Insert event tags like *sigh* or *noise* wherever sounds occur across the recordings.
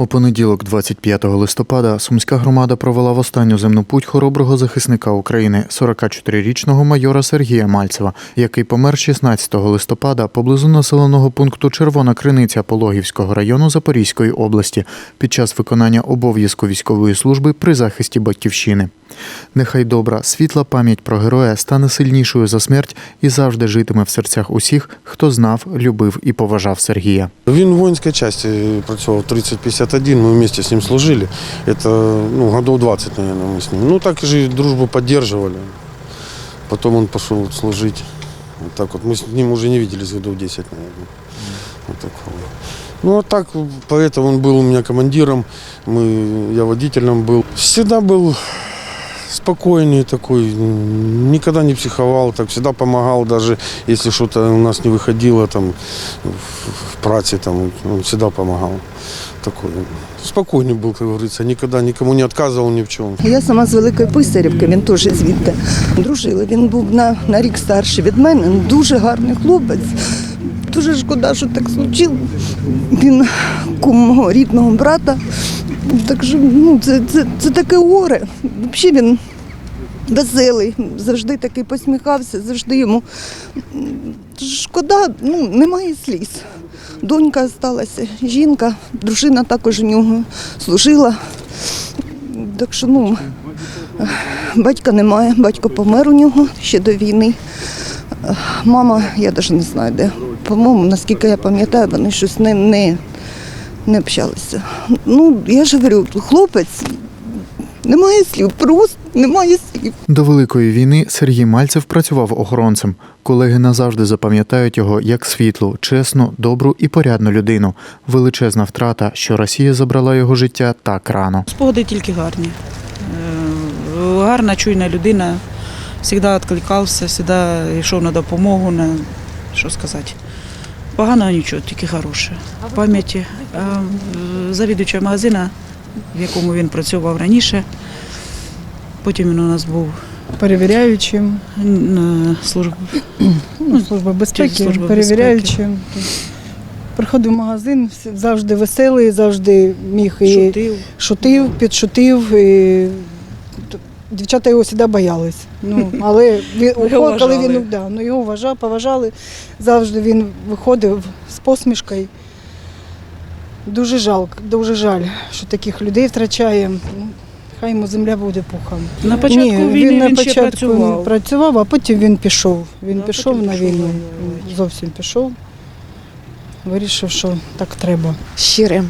У понеділок, 25 листопада, Сумська громада провела в останню земну путь хороброго захисника України, 44-річного майора Сергія Мальцева, який помер 16 листопада поблизу населеного пункту Червона Криниця Пологівського району Запорізької області під час виконання обов'язку військової служби при захисті батьківщини. Нехай добра, світла пам'ять про героя стане сильнішою за смерть і завжди житиме в серцях усіх, хто знав, любив і поважав Сергія. Він в воїнській частині працював 3051, ми вместе з ним служили. Это ну, годов 20, наверное, мы с ним. Ну, так же дружбу поддерживали. Потом он пошел служить. Вот так вот. Мы с ним уже не виделись годов 10, наверное. Вот такого. Ну, а так, поэтому он был у меня командиром, мы, я водителем был. Всегда был спокойный такой, м, никогда не психовал, так всегда помогал, даже если что-то у нас не выходило там в, в праце, там, он всегда помогал. Такой спокойный был, как говорится, никогда никому не отказывал ни в чем. Я сама з Великої Писарівки, він теж звідти. Дружили. Він був на, на рік старший від мене. Дуже гарний хлопець. Дуже шкода, що так случилось. Він кум мого рідного брата. Так що ну, це, це, це таке горе. Взагалі він веселий, завжди такий посміхався, завжди йому шкода, ну, немає сліз. Донька залишилася, жінка, дружина також у нього служила. Так що ну, батька немає, батько помер у нього ще до війни. Мама, я навіть не знаю де. По-моєму, наскільки я пам'ятаю, вони щось не, не, не общалися. Ну, я ж говорю, хлопець, немає слів, просто немає слів. До Великої війни Сергій Мальцев працював охоронцем. Колеги назавжди запам'ятають його як світлу, чесну, добру і порядну людину. Величезна втрата, що Росія забрала його життя так рано. Спогади тільки гарні. Е, Гарна, чуйна людина, завжди відкликався, завжди йшов на допомогу, на що сказати. Поганого нічого, тільки хороше. В пам'яті е, завідувача магазина, в якому він працював раніше. Потім він у нас був перевіряючим, на службі. ну, служба безпеки, Служба перевіряючим. Приходив в магазин, завжди веселий, завжди міг і Шутив. шутив, підшутив. І... Дівчата його завжди боялись. Ну, *laughs* але він, його коли він да, ну, його вважав, поважали, завжди він виходив з посмішкою. Дуже жалко, дуже жаль, що таких людей втрачає. Ну, хай йому земля буде пухом. На початку Ні, війни він, на ще початку працював. працював, а потім він пішов. Він Да, пішов на війну. воювати. Зовсім пішов. Вирішив, що так треба. щирим,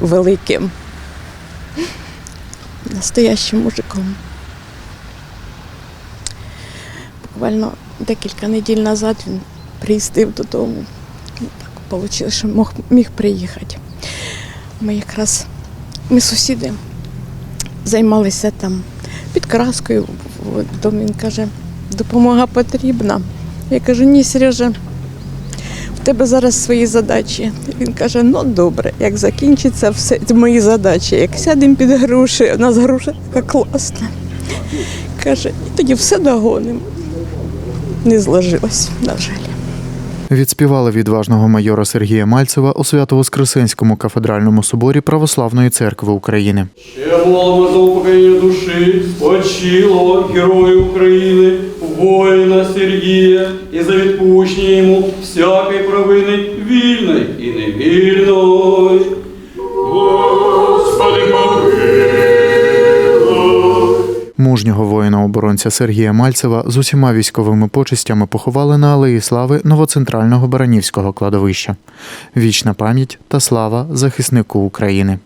великим, настоящим мужиком. Буквально декілька неділь назад він приїздив додому. Так вийшло, що мог, міг приїхати. Ми якраз ми сусіди займалися там підкраскою. Він каже, допомога потрібна. Я кажу, ні, Сережа, в тебе зараз свої задачі. Він каже: ну добре, як закінчиться все мої задачі, як сядемо під груші, у нас груша така класна. Каже, і тоді все догонимо. Не зложилось, на жаль. Відспівали відважного майора Сергія Мальцева у Свято-Воскресенському кафедральному соборі Православної церкви України. Ще за упокоєння душі очіло, герою України, воїна Сергія, і за відпущення йому всякої провини вільної і невільної. Мужнього воїна-оборонця Сергія Мальцева з усіма військовими почестями поховали на Алеї Слави новоцентрального Баранівського кладовища. Вічна пам'ять та слава захиснику України.